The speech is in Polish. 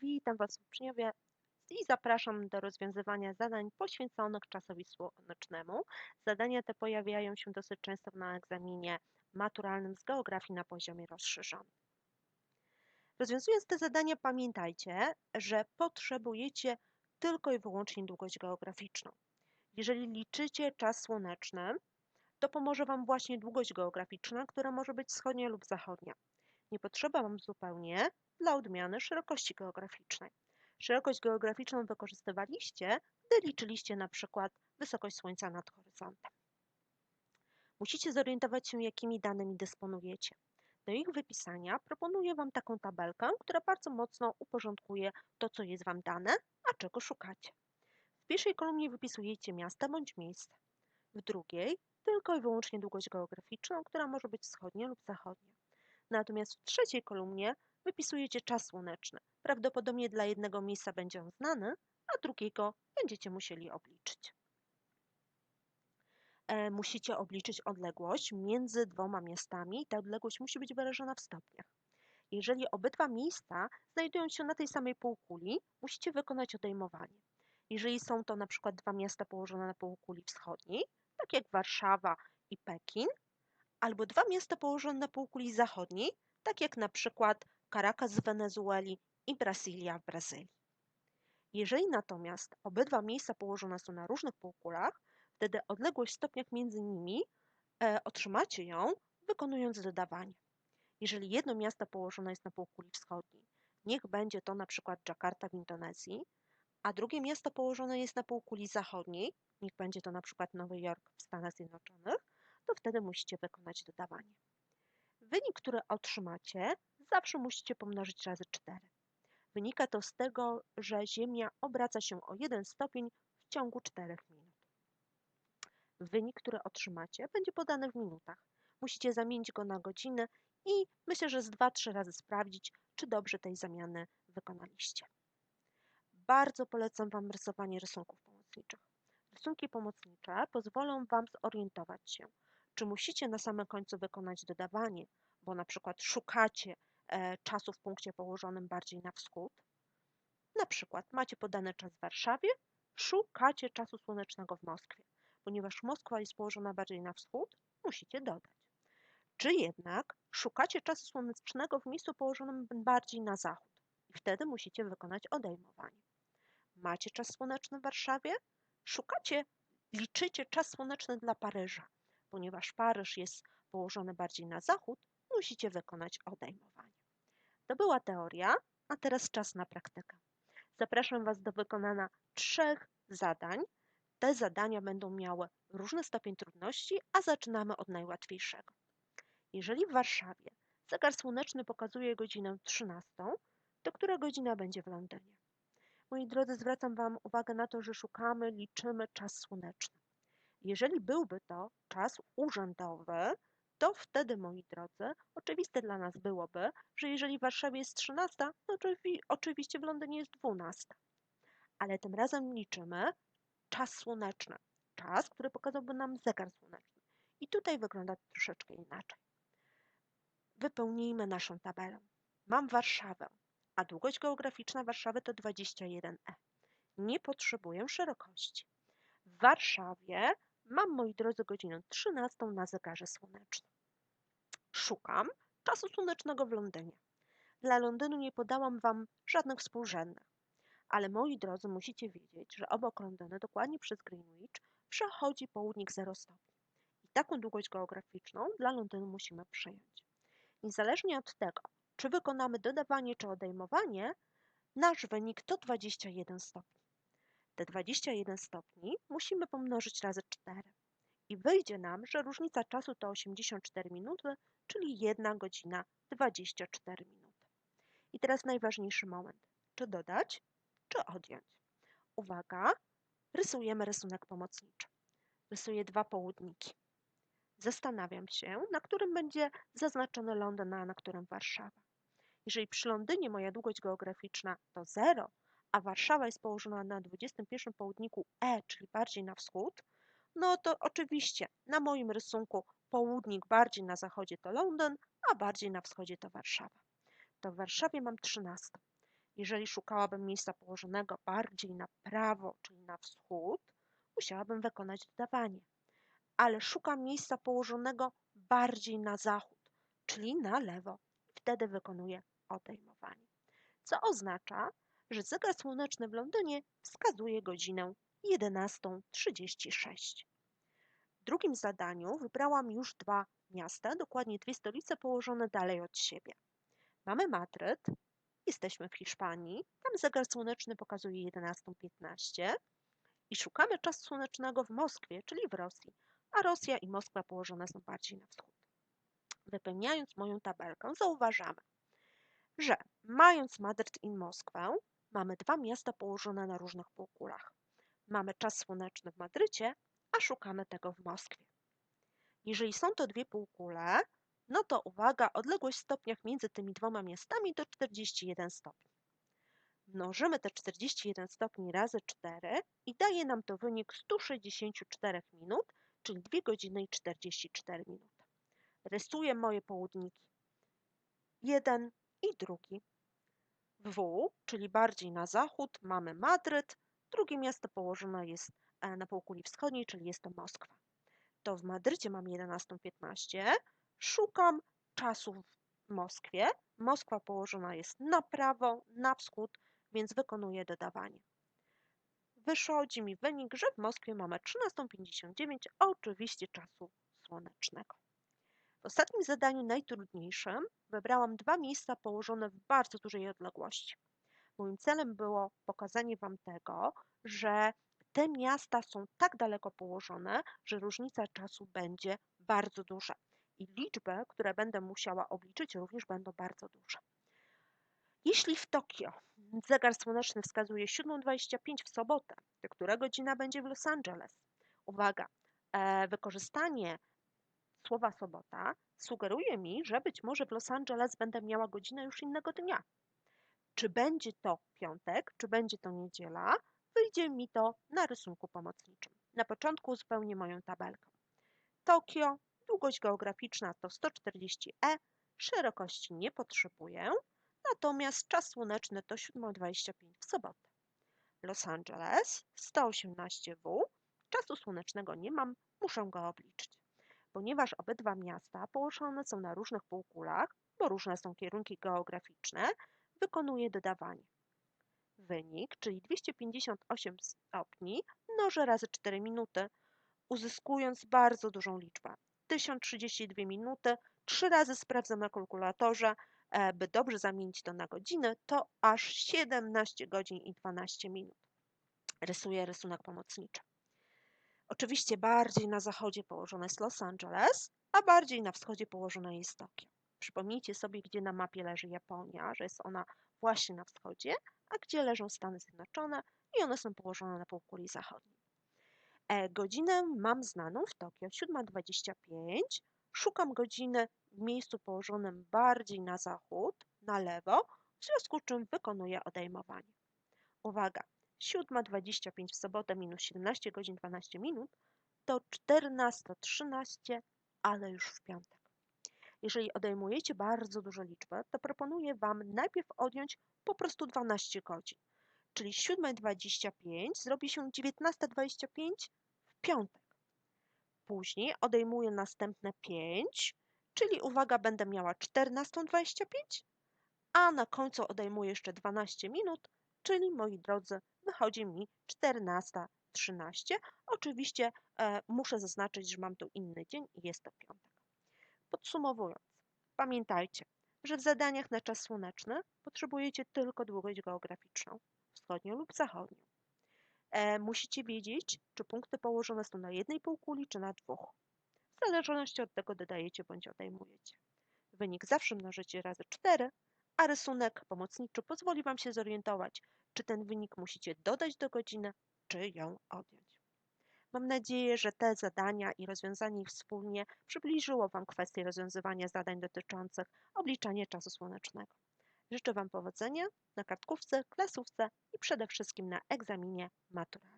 Witam Was uczniowie i zapraszam do rozwiązywania zadań poświęconych czasowi słonecznemu. Zadania te pojawiają się dosyć często na egzaminie maturalnym z geografii na poziomie rozszerzonym. Rozwiązując te zadania pamiętajcie, że potrzebujecie tylko i wyłącznie długość geograficzną. Jeżeli liczycie czas słoneczny, to pomoże Wam właśnie długość geograficzna, która może być wschodnia lub zachodnia. Nie potrzeba Wam zupełnie dla odmiany szerokości geograficznej. Szerokość geograficzną wykorzystywaliście, gdy liczyliście na przykład wysokość Słońca nad horyzontem. Musicie zorientować się, jakimi danymi dysponujecie. Do ich wypisania proponuję Wam taką tabelkę, która bardzo mocno uporządkuje to, co jest Wam dane, a czego szukacie. W pierwszej kolumnie wypisujecie miasta bądź miejsce. W drugiej tylko i wyłącznie długość geograficzną, która może być wschodnia lub zachodnia. Natomiast w trzeciej kolumnie wypisujecie czas słoneczny. Prawdopodobnie dla jednego miejsca będzie on znany, a drugiego będziecie musieli obliczyć. E, musicie obliczyć odległość między dwoma miastami. Ta odległość musi być wyrażona w stopniach. Jeżeli obydwa miejsca znajdują się na tej samej półkuli, musicie wykonać odejmowanie. Jeżeli są to na przykład dwa miasta położone na półkuli wschodniej, tak jak Warszawa i Pekin, albo dwa miasta położone na półkuli zachodniej, tak jak na przykład Caracas w Wenezueli i Brazylia w Brazylii. Jeżeli natomiast obydwa miejsca położone są na różnych półkulach, wtedy odległość w stopniach między nimi e, otrzymacie ją wykonując dodawanie. Jeżeli jedno miasto położone jest na półkuli wschodniej, niech będzie to na przykład Jakarta w Indonezji, a drugie miasto położone jest na półkuli zachodniej, niech będzie to na przykład Nowy Jork w Stanach Zjednoczonych, to wtedy musicie wykonać dodawanie. Wynik, który otrzymacie, zawsze musicie pomnożyć razy 4. Wynika to z tego, że Ziemia obraca się o 1 stopień w ciągu 4 minut. Wynik, który otrzymacie, będzie podany w minutach. Musicie zamienić go na godzinę i myślę, że z 2-3 razy sprawdzić, czy dobrze tej zamiany wykonaliście. Bardzo polecam Wam rysowanie rysunków pomocniczych. Rysunki pomocnicze pozwolą Wam zorientować się, czy musicie na samym końcu wykonać dodawanie, bo na przykład szukacie e, czasu w punkcie położonym bardziej na wschód. Na przykład macie podany czas w Warszawie, szukacie czasu słonecznego w Moskwie. Ponieważ Moskwa jest położona bardziej na wschód, musicie dodać. Czy jednak szukacie czasu słonecznego w miejscu położonym bardziej na zachód i wtedy musicie wykonać odejmowanie. Macie czas słoneczny w Warszawie, szukacie, liczycie czas słoneczny dla Paryża. Ponieważ Paryż jest położony bardziej na zachód, musicie wykonać odejmowanie. To była teoria, a teraz czas na praktykę. Zapraszam Was do wykonania trzech zadań. Te zadania będą miały różny stopień trudności, a zaczynamy od najłatwiejszego. Jeżeli w Warszawie zegar słoneczny pokazuje godzinę 13, to która godzina będzie w Londynie? Moi drodzy, zwracam Wam uwagę na to, że szukamy, liczymy czas słoneczny. Jeżeli byłby to czas urzędowy, to wtedy, moi drodzy, oczywiste dla nas byłoby, że jeżeli w Warszawie jest 13, to oczywiście w Londynie jest 12. Ale tym razem liczymy czas słoneczny, czas, który pokazałby nam zegar słoneczny. I tutaj wygląda to troszeczkę inaczej. Wypełnijmy naszą tabelę. Mam Warszawę, a długość geograficzna Warszawy to 21e. Nie potrzebuję szerokości. W Warszawie mam, moi drodzy, godzinę 13 na zegarze słonecznym. Szukam czasu słonecznego w Londynie. Dla Londynu nie podałam Wam żadnych współrzędnych, ale moi drodzy, musicie wiedzieć, że obok Londynu, dokładnie przez Greenwich, przechodzi południk 0 stopni. I taką długość geograficzną dla Londynu musimy przyjąć. Niezależnie od tego, czy wykonamy dodawanie czy odejmowanie, nasz wynik to 21 stopni. Te 21 stopni musimy pomnożyć razy 4 i wyjdzie nam, że różnica czasu to 84 minuty, czyli 1 godzina 24 minuty. I teraz najważniejszy moment. Czy dodać, czy odjąć? Uwaga, rysujemy rysunek pomocniczy. Rysuję dwa południki. Zastanawiam się, na którym będzie zaznaczony Londyn, a na którym Warszawa. Jeżeli przy Londynie moja długość geograficzna to 0, a Warszawa jest położona na 21 południku E, czyli bardziej na wschód, no to oczywiście na moim rysunku południk bardziej na zachodzie to Londyn, a bardziej na wschodzie to Warszawa. To w Warszawie mam 13. Jeżeli szukałabym miejsca położonego bardziej na prawo, czyli na wschód, musiałabym wykonać dodawanie. Ale szukam miejsca położonego bardziej na zachód, czyli na lewo. Wtedy wykonuję odejmowanie. Co oznacza, że zegar słoneczny w Londynie wskazuje godzinę 11.36. W drugim zadaniu wybrałam już dwa miasta, dokładnie dwie stolice położone dalej od siebie. Mamy Madryt, jesteśmy w Hiszpanii, tam zegar słoneczny pokazuje 11.15 i szukamy czasu słonecznego w Moskwie, czyli w Rosji, a Rosja i Moskwa położone są bardziej na wschód. Wypełniając moją tabelkę, zauważamy, że mając Madryt i Moskwę, mamy dwa miasta położone na różnych półkulach. Mamy czas słoneczny w Madrycie, a szukamy tego w Moskwie. Jeżeli są to dwie półkule, no to uwaga, odległość w stopniach między tymi dwoma miastami to 41 stopni. Mnożymy te 41 stopni razy 4 i daje nam to wynik 164 minut, czyli 2 godziny i 44 minuty. Rysuję moje południki. Jeden i drugi. W, czyli bardziej na zachód, mamy Madryt, drugie miasto położone jest e, na półkuli wschodniej, czyli jest to Moskwa. To w Madrycie mam 11.15, szukam czasu w Moskwie. Moskwa położona jest na prawo, na wschód, więc wykonuję dodawanie. Wychodzi mi wynik, że w Moskwie mamy 13.59, oczywiście czasu słonecznego. Ostatnim zadaniu, najtrudniejszym, wybrałam dwa miejsca położone w bardzo dużej odległości. Moim celem było pokazanie Wam tego, że te miasta są tak daleko położone, że różnica czasu będzie bardzo duża. I liczby, które będę musiała obliczyć, również będą bardzo duże. Jeśli w Tokio zegar słoneczny wskazuje 7.25 w sobotę, to która godzina będzie w Los Angeles? Uwaga, e, wykorzystanie słowa sobota sugeruje mi, że być może w Los Angeles będę miała godzinę już innego dnia. Czy będzie to piątek, czy będzie to niedziela, wyjdzie mi to na rysunku pomocniczym. Na początku uzupełnię moją tabelkę. Tokio, długość geograficzna to 140e, szerokości nie potrzebuję, natomiast czas słoneczny to 7.25 w sobotę. Los Angeles 118W, czasu słonecznego nie mam, muszę go obliczyć. Ponieważ obydwa miasta położone są na różnych półkulach, bo różne są kierunki geograficzne, wykonuję dodawanie. Wynik, czyli 258 stopni, mnożę razy 4 minuty, uzyskując bardzo dużą liczbę. 1032 minuty, trzy razy sprawdzam na kalkulatorze, e, by dobrze zamienić to na godziny, to aż 17 godzin i 12 minut. Rysuję rysunek pomocniczy. Oczywiście bardziej na zachodzie położone jest Los Angeles, a bardziej na wschodzie położone jest Tokio. Przypomnijcie sobie, gdzie na mapie leży Japonia, że jest ona właśnie na wschodzie, a gdzie leżą Stany Zjednoczone i one są położone na półkuli zachodniej. E, godzinę mam znaną w Tokio 7.25. Szukam godziny w miejscu położonym bardziej na zachód, na lewo, w związku z czym wykonuję odejmowanie. Uwaga, 7.25 w sobotę minus 17 godzin 12 minut to 14.13, ale już w piątek. Jeżeli odejmujecie bardzo duże liczby, to proponuję Wam najpierw odjąć po prostu 12 godzin. Czyli 7.25 zrobi się 19.25 w piątek. Później odejmuję następne 5, czyli uwaga, będę miała 14.25, a na końcu odejmuję jeszcze 12 minut, czyli moi drodzy, wychodzi mi 14.13. Oczywiście e, muszę zaznaczyć, że mam tu inny dzień i jest to piątek. Podsumowując, pamiętajcie, że w zadaniach na czas słoneczny potrzebujecie tylko długość geograficzną, wschodnią lub zachodnią. E, musicie wiedzieć, czy punkty położone są na jednej półkuli, czy na dwóch. W zależności od tego dodajecie bądź odejmujecie. Wynik zawsze mnożycie razy 4, a rysunek pomocniczy pozwoli Wam się zorientować, czy ten wynik musicie dodać do godziny, czy ją odjąć. Mam nadzieję, że te zadania i rozwiązanie ich wspólnie przybliżyło Wam kwestię rozwiązywania zadań dotyczących obliczania czasu słonecznego. Życzę Wam powodzenia na kartkówce, klasówce i przede wszystkim na egzaminie maturalnym.